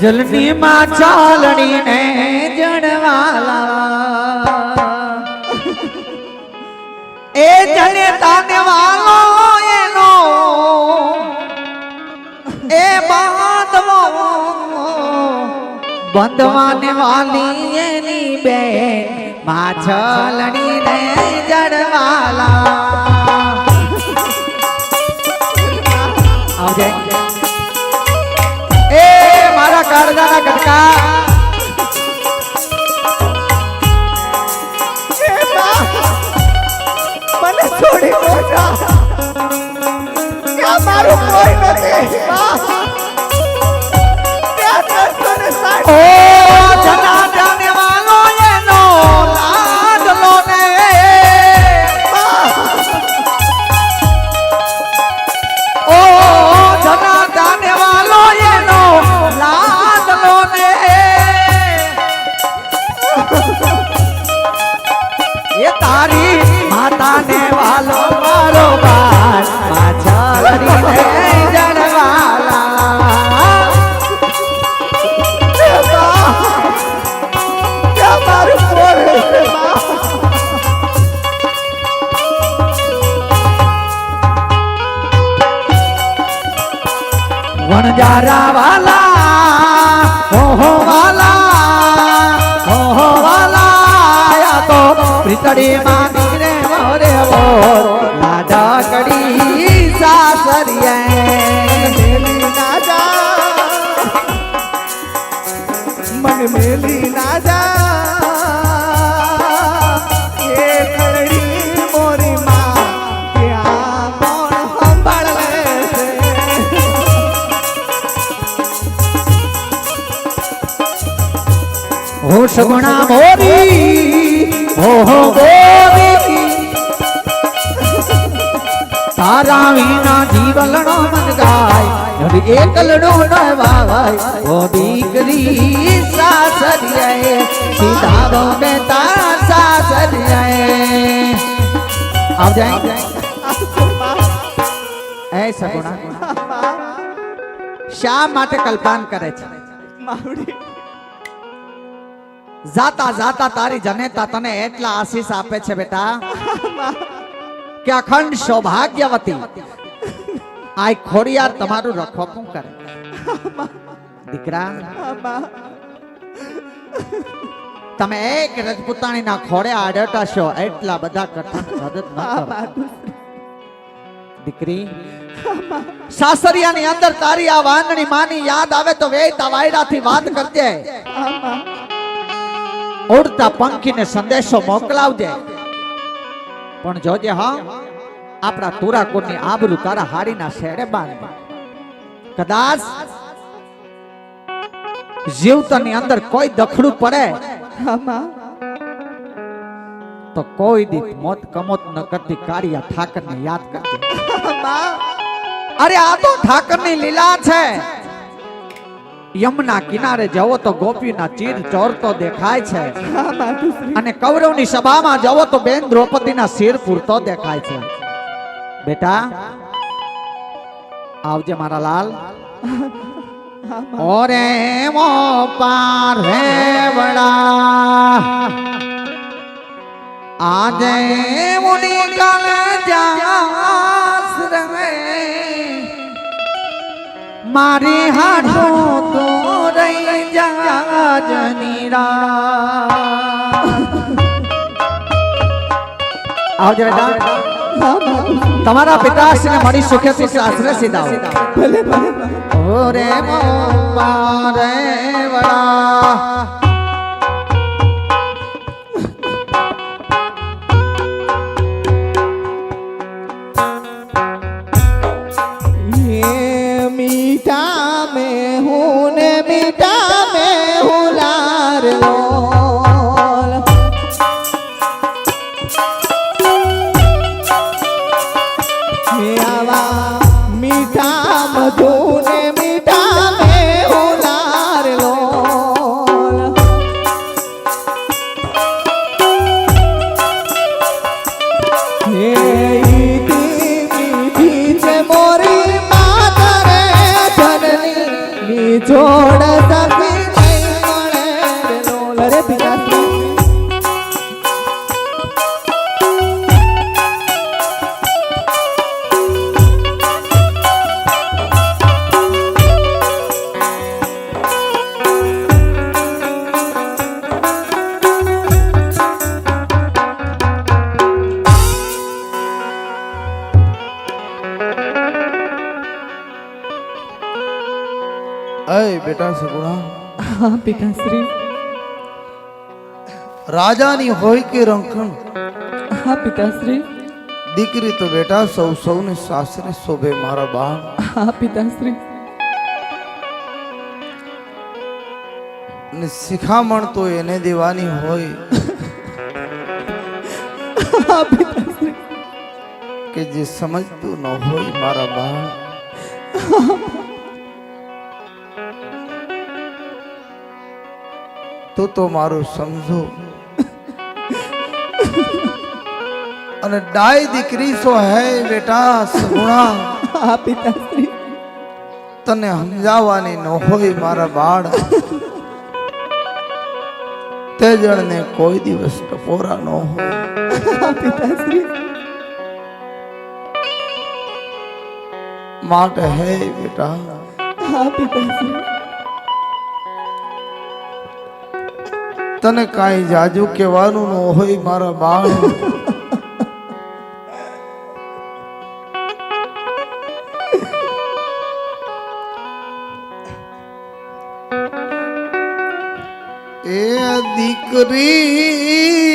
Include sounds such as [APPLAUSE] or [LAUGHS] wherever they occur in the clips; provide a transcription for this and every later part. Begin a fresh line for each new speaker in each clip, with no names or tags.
જલની માં ચાલણી ને જણવાલા. એ જણે તાને વાલો એનો, એ બાંધવો બંધવાને વાલી એની બે. માછલણી ને મારું
કોઈ નથી
વણજારા વાલા ઓહો વાલા ઓહો વાલા યા તો પ્રીતડી માં એકલડો ન વાવાય ઓ દીકરી સાસરિયાએ સીતારો મે તારા સાસરિયાએ. આવ જાય એ સગુણા શા માટે કલ્પાન કરે છે?
માવડી.
જાતા જાતા તારી જનેતા તને એટલા આશીષ આપે છે બેટા [LAUGHS] કે અખંડ સૌભાગ્યવતી આ ખોડિયાર તમારું રખોપું કરે? દીકરા, તમે એક રજપૂતાણીના ખોડે આડટા છો એટલા બધા કઠણ મદદ ન કરો. દીકરી, સાસરિયાની અંદર તારી આ વાંદણી માની યાદ આવે તો વેતા વાયડાથી વાત કરજે. ઉડતા પંખીને સંદેશો મોકલાવજે. પણ જોજે, હા? આપણા તુરાકોટની આબરૂ તારા હાડીના શેડે બાંધ કદાચ જીવતાની અંદર કોઈ દખડું પડે તો કોઈ દી મોત કમોત ન કરતી કાળિયા ઠાકરને યાદ કરજે. અરે આ તો ઠાકરની લીલા છે. યમના કિનારે જવો તો ગોપીના ચીર ચોરતો દેખાય છે. અને કૌરવની સભામાં જવો તો બેન દ્રૌપદીના શિર પૂરતો દેખાય છે. બેટા, આવજે મારા લાલ. ઓરે મો પાર હે વડા. આજે મુનિ કલ જાસ રહે મારી હાથો તો રહી જા જનીરા આવજે બેટા. તમારા પિતાશ્રીને મળી સુખે સુખે સીધા
ભલે ભલે
રે મો રે વડા.
બેટા સગુણા.
હા પિતાશ્રી.
રાજાની હોય કે રંખણ?
હા પિતાશ્રી.
દીકરી તો બેટા સૌ સૌને સાસરે શોભે મારા બા
હા પિતાશ્રી.
ને શિખામણ તો એને દેવાની હોય.
હા પિતાશ્રી.
કે જે સમજતું ન હોય મારા બાળ તો તો મારું સમજો. અને ડાય દીકરી સો હે બેટા સગુણા.
હા પિતાશ્રી.
તને સમજાવવાની ન હોય મારા બાળ. તે જણને કોઈ દિવસ ટપોરા ન હોય.
પિતાશ્રી.
માટે હે બેટા.
હા પિતાશ્રી.
તને કાંઈ જાજુ કહેવાનું ન હોય મારા બાળ. એ દીકરી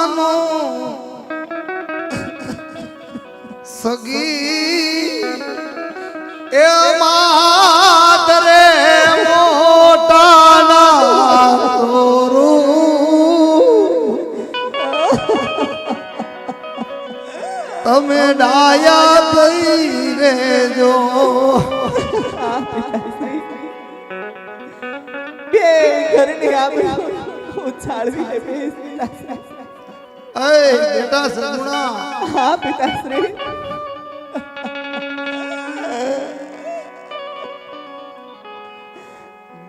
માનો. સગી એ માતરે મોટાના તોરું તમે ડાયા થઈ રેજો
બે ઘરની આપણે ઉછાળવી લે બે પિતાશ્રી
એ બેટા સગુણા
હા પિતાશ્રી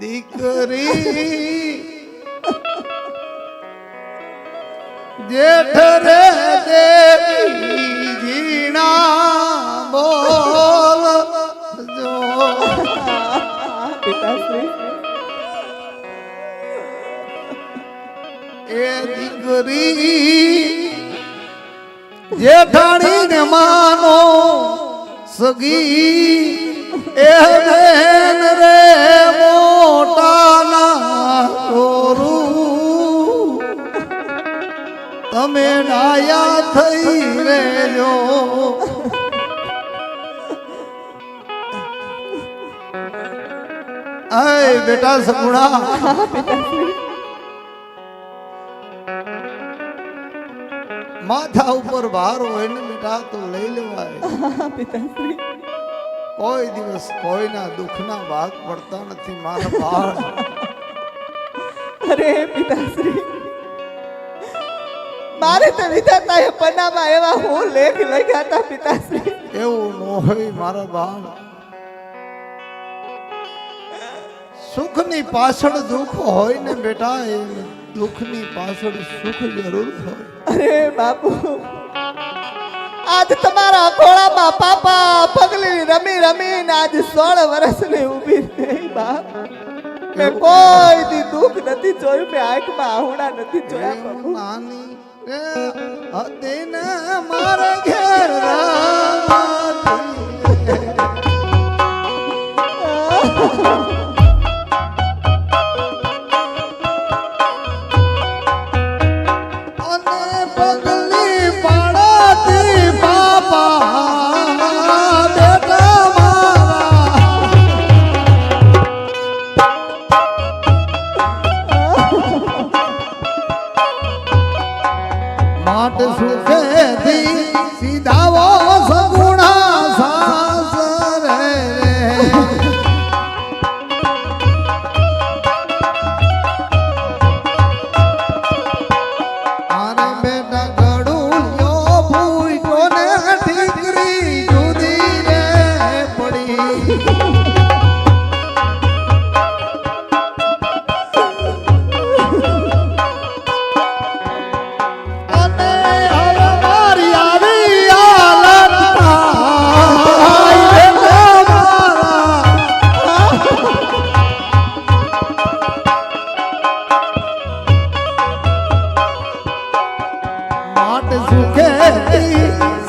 દીકરી જેઠ રે દેવી જીણા બોલ જો
હા પિતાશ્રી
એ દીકરી જેઠાણી ને માનો, સગી એ બેન રે મોટાના તોરું તમે ડાયા થઈ રેજો અય બેટા સગુણા. માથા ઉપર ભાર હોય ને બેટા તો લઈ લેવાય. [LAUGHS]
પિતાશ્રી.
કોઈ દિવસ કોઈના દુઃખના ભાગ પડતા નથી મારા બાળ. [LAUGHS]
અરે પિતાશ્રી. મારે તો વિધાતાએ પન્નામાં એવા હું લેખ લખ્યા હતા પિતાશ્રી.
એવું ન હોય મારા બાળ. સુખની પાછળ દુઃખ હોય ને બેટા એ દુઃખની પાછળ સુખ જરૂર હોય.
અરે બાપુ આજ તમારા ખોળામાં પાપા પગલી રમી રમીને આજ સોળ વર્ષની ઊભી થઈ બાપ. મેં કોઈ દી દુઃખ નથી જોયું મેં આંખમાં આહુડા નથી જોયા બાપુ.
નાની હતી ને મારા ઘેર માટ સુખેતી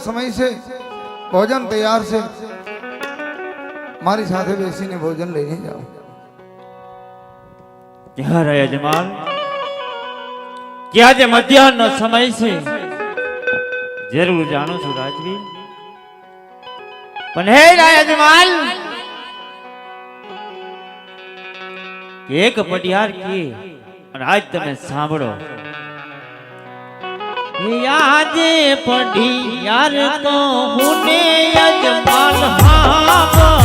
મધ્યાહનનો સમય છે ભોજન તૈયાર છે મારી સાથે બેસીને ભોજન લઈને જાઓ
ક્યાં રહ્યા જમાલ ક્યાં જે મધ્યાહનનો સમય છે જરૂર જાણું છું રાજવી પણ હે રાય જમાલ એક પટિયાર કે અને આજ તમે સાંભળો યાદે પડી યાર તો હું ને અજમાલ હા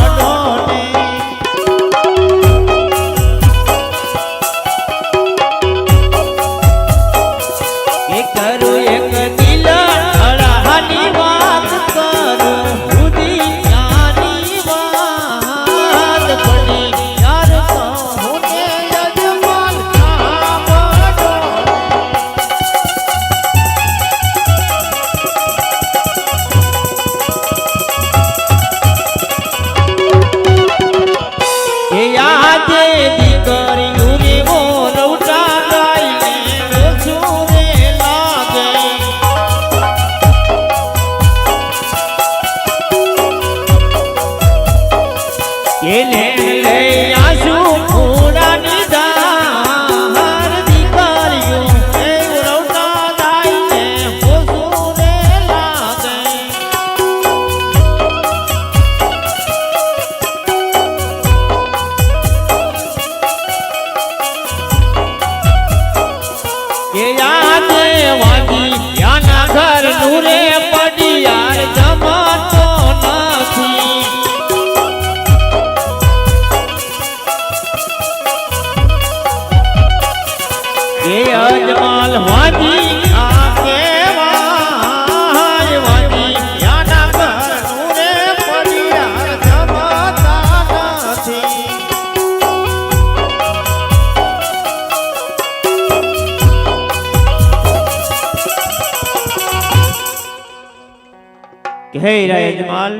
હે યજમાન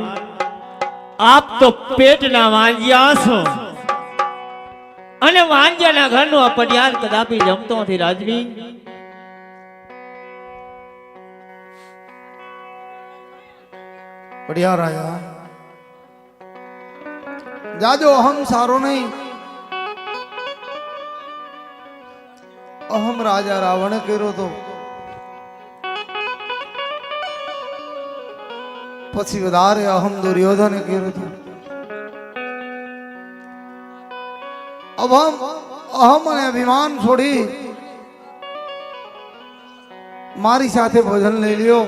આપ તો પેટના વાંજ્યા છો. અને વાંજ્યાના ઘરનું અપરિયાર કદાપી જમતો નથી રાજવી.
પડિયા રાજા જાજો, અહમ સારો નહીં. અહમ રાજા રાવણે કર્યો તો. પછી વધારે અહમ દુર્યોધને કર્યો અહમ અને અભિમાન છોડી મારી સાથે ભોજન લઈ લ્યો.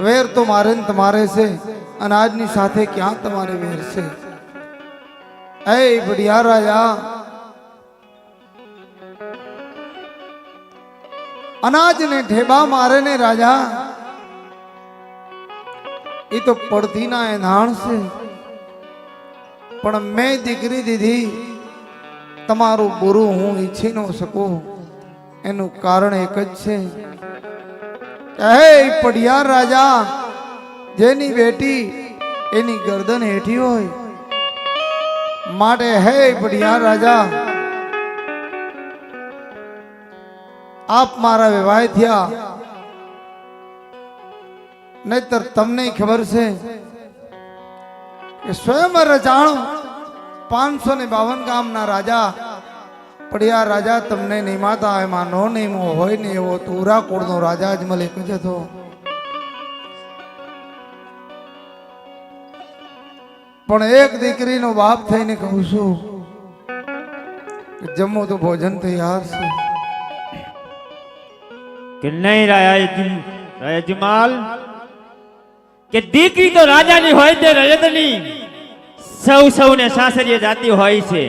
વેર તો મારે ને તમારે છે અનાજની સાથે ક્યાં તમારે વેર છે? એ બઢિયા રાજા. અનાજ ને ઠેબા મારે ને રાજા. એ તો પડતી ના એનાણ છે. પણ મેં દીકરી દીધી, તમારું બુરું હું ઈચ્છી ન શકું. એનું કારણ એક જ છે. હે પડિયાર રાજા, જેની બેટી એની ગરદન હેઠી હોય. માટે, હે પડિયાર રાજા, આપ મારા વિવાહ થયા. નહીતર તમને ખબર છે કે સ્વયં રચાણું પાંચસો ને બાવન ગામના રાજા પડિયા રાજા તમને નિમાતા એમાં નો નિમો હોય ને એવો તુરા કુળનો રાજા જ મલિક જ હતો. પણ એક દીકરીનો બાપ થઈને કહું છું જમો તો ભોજન તૈયાર છે.
કે નહીં રાયા રાજમાલ કે દીકરી તો રાજાની હોય તે રજતની સૌ સૌને સાસરીએ જાતી હોય છે.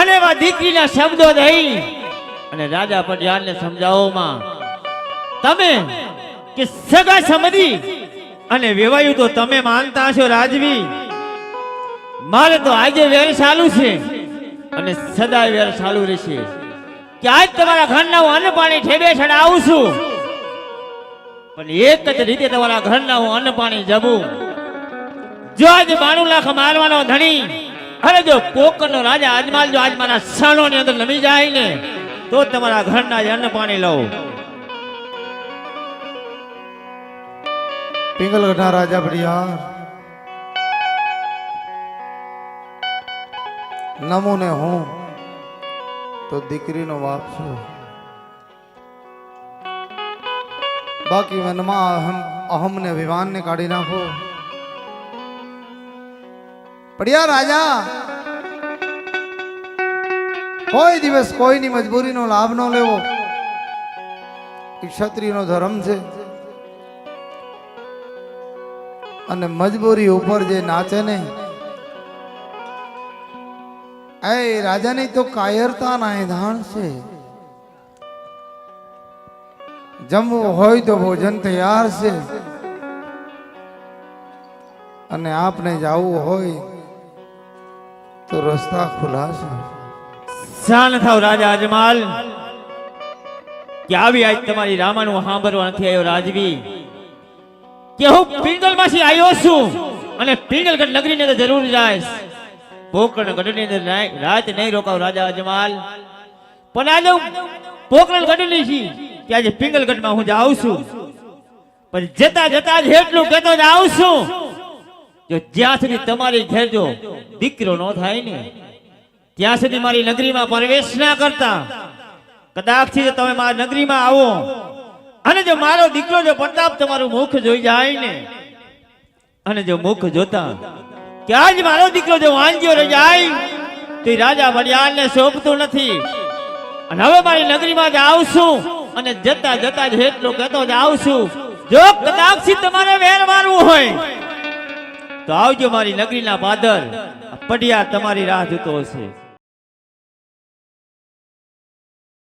અને એવા દીકરીના શબ્દો દઈ અને રાજા પટિયાલને સમજાવોમાં તમે કે સગા સમજી અને વેવાયું તો તમે માનતા છો રાજવી. મારે તો આજે વેર ચાલુ છે અને સદાય વેર ચાલુ રહેશે. કે આજ તમારા ઘરના હું અન્ન પાણી ઠેબે છડાવું છું. પણ એક જ રીતે તમારા ઘરના હું અન્ન પાણી જમું. જો આજ બાણું લાખ મારવાનો ધણી, અરે જો કોકરનો રાજા અજમાલ જો આજમાના સણોની અંદર નમી જાય ને, તો તમારા ઘરના જ અન્ન પાણી લઉં.
પિંગલગઢના રાજા ભડિયાર નમો ને હું, તો દીકરીનો બાપ છું. બાકી મનમાં અહમ અહમને અભિમાનને કાઢી નાખો. પડિયા રાજા! કોઈ દિવસ કોઈની મજબૂરીનો લાભ ન લેવો. ક્ષત્રિયનો ધર્મ છે. અને મજબૂરી ઉપર જે નાચે ને, એ રાજાની તો કાયરતા ના ધાણ છે. જમવું હોય તો ભોજન તૈયાર છે. અને આપને જવું હોય તો રસ્તા ખુલ્લા છે.
શાન થાવ રાજા અજમાલ. કે આવી આજ તમારી રામાનું સાંભળવા નથી આવ્યો રાજવી. કે હું પિંગલમાંથી આવ્યો છું અને પિંગલગઢ નગરીની અંદર જરૂર જાય પોકરણ ગઢની અંદર રાત નહીં રોકાવ રાજા અજમાલ. પણ આજે પોકરણ ગઢ ગઢની છી. કે આજે પિંગલગઢમાં હું આવું છું. પણ જતા જતા જ એટલું કહેતો જ આવું છું. જો જ્યાં સુધી તમારી ઘેર જો દીકરો ન થાય ને, ત્યાં સુધી મારી નગરીમાં પ્રવેશ ના કરતા, કદાચથી તમે મારી નગરીમાં આવો. અને જો મારો દીકરો જો પ્રતાપ તમારું મુખ જોઈ જાય ને, અને જો મુખ જોતા કે આજ મારો દીકરો જો વાંજ્યો રહી જાય, તો રાજા વડિયાળને સોંપતું નથી. અને હવે મારી નગરીમાં જ આવશું અને જતા જતા જ એટલું કહેતો જ આવશું. જો કદાચ તમારે વેર મારવું હોય, તો આવજો મારી નગરીના પાદર. પઢિયા તમારી રાહ જોતો હશે.